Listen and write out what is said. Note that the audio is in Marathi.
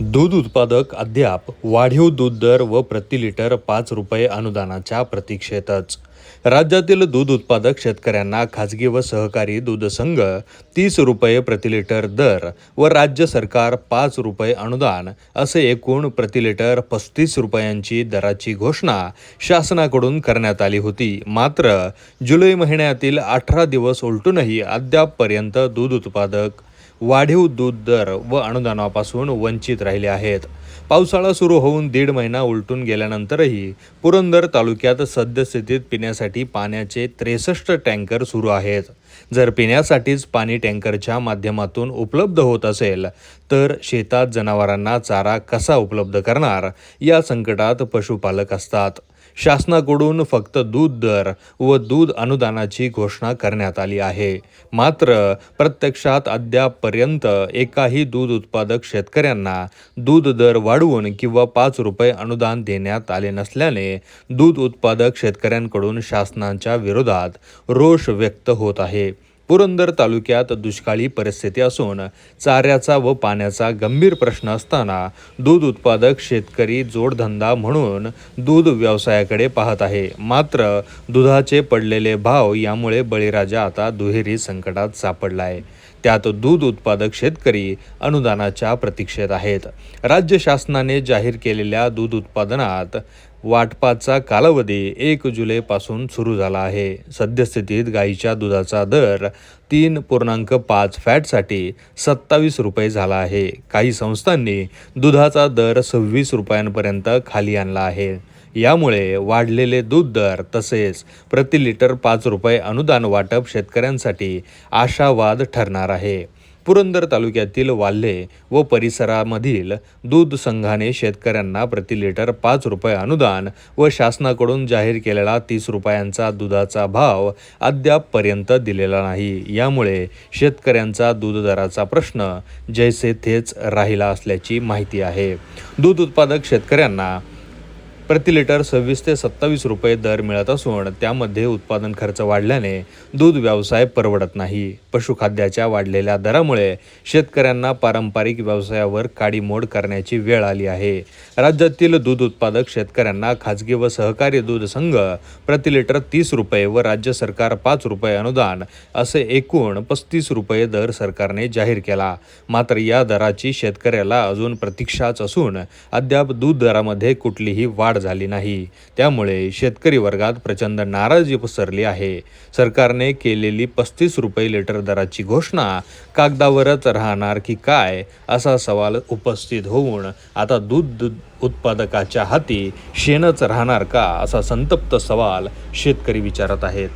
दूध उत्पादक अद्याप वाढीव दूध दर व प्रति लिटर पाच रुपये अनुदानाच्या प्रतीक्षेतच. राज्यातील दूध उत्पादक शेतकऱ्यांना खाजगी व सहकारी दूध संघ तीस रुपये प्रति लिटर दर व राज्य सरकार पाच रुपये अनुदान असे एकूण प्रति लिटर पस्तीस रुपयांची दराची घोषणा शासनाकडून करण्यात आली होती. मात्र जुलै महिन्यातील अठरा दिवस उलटूनही अद्यापपर्यंत दूध उत्पादक वाढीव दूध दर व अनुदानापासून वंचित राहिले आहेत. पावसाळा सुरू होऊन दीड महिना उलटून गेल्यानंतरही पुरंदर तालुक्यात सद्यस्थितीत पिण्यासाठी पाण्याचे त्रेसष्ट टँकर सुरू आहेत. जर पिण्यासाठीच पाणी टँकरच्या माध्यमातून उपलब्ध होत असेल तर शेतात जनावरांना चारा कसा उपलब्ध करणार या संकटात पशुपालक असतात. शासनाकडून फक्त दूध दर व दूध अनुदानाची घोषणा करण्यात आली आहे. मात्र प्रत्यक्षात अद्यापपर्यंत एकाही दूध उत्पादक शेतकऱ्यांना दूध दर वाढवून किंवा पाच रुपये अनुदान देण्यात आले नसल्याने दूध उत्पादक शेतकऱ्यांकडून शासनाच्या विरोधात रोष व्यक्त होत आहे. पुरंदर तालुक्यात दुष्काळी परिस्थिती असून चाऱ्याचा व पाण्याचा गंभीर प्रश्न असताना दूध उत्पादक शेतकरी जोडधंदा म्हणून दूध व्यवसायाकडे पाहत आहे. मात्र दुधाचे पडलेले भाव यामुळे बळीराजा आता दुहेरी संकटात सापडला आहे त्यात दूध उत्पादक शेतकरी अनुदानाच्या प्रतीक्षेत आहेत. राज्य शासनाने जाहीर केलेल्या दूध उत्पादनात वाटपाचा कालावधी एक जुलैपासून सुरू झाला आहे. सद्यस्थितीत गाईच्या दुधाचा दर तीन पूर्णांक पाच फॅटसाठी सत्तावीस रुपये झाला आहे. काही संस्थांनी दुधाचा दर सव्वीस रुपयांपर्यंत खाली आणला आहे. यामुळे वाढलेले दूध दर तसेच प्रति लिटर पाच रुपये अनुदान वाटप शेतकऱ्यांसाठी आशावाद ठरणार आहे. पुरंदर तालुक्यातील वाल्हे व परिसरामधील दूध संघाने शेतकऱ्यांना प्रति लिटर पाच रुपये अनुदान व शासनाकडून जाहीर केलेला तीस रुपयांचा दुधाचा भाव अद्यापपर्यंत दिलेला नाही. यामुळे शेतकऱ्यांचा दूध दराचा प्रश्न जैसे थेच राहिला असल्याची माहिती आहे. दूध उत्पादक शेतकऱ्यांना प्रति लिटर सव्वीस ते सत्तावीस रुपये दर मिळत असून त्यामध्ये उत्पादन खर्च वाढल्याने दूध व्यवसाय परवडत नाही. पशुखाद्याच्या वाढलेल्या दरामुळे शेतकऱ्यांना पारंपरिक व्यवसायावर काडीमोड करण्याची वेळ आली आहे. राज्यातील दूध उत्पादक शेतकऱ्यांना खाजगी व सहकारी दूध संघ प्रति लिटर तीस रुपये व राज्य सरकार पाच रुपये अनुदान असे एकूण पस्तीस रुपये दर सरकारने जाहीर केला. मात्र या दराची शेतकऱ्याला अजून प्रतीक्षाच असून अद्याप दूध दरामध्ये कुठलीही वाढ झाली नाही. त्यामुळे शेतकरी वर्गात प्रचंड नाराजी पसरली आहे. सरकारने केलेली पस्तीस रुपये लिटर दराची घोषणा कागदावरच राहणार की काय असा सवाल उपस्थित होऊन आता दूध उत्पादकाच्या हाती शेणच राहणार का असा संतप्त सवाल शेतकरी विचारत आहेत.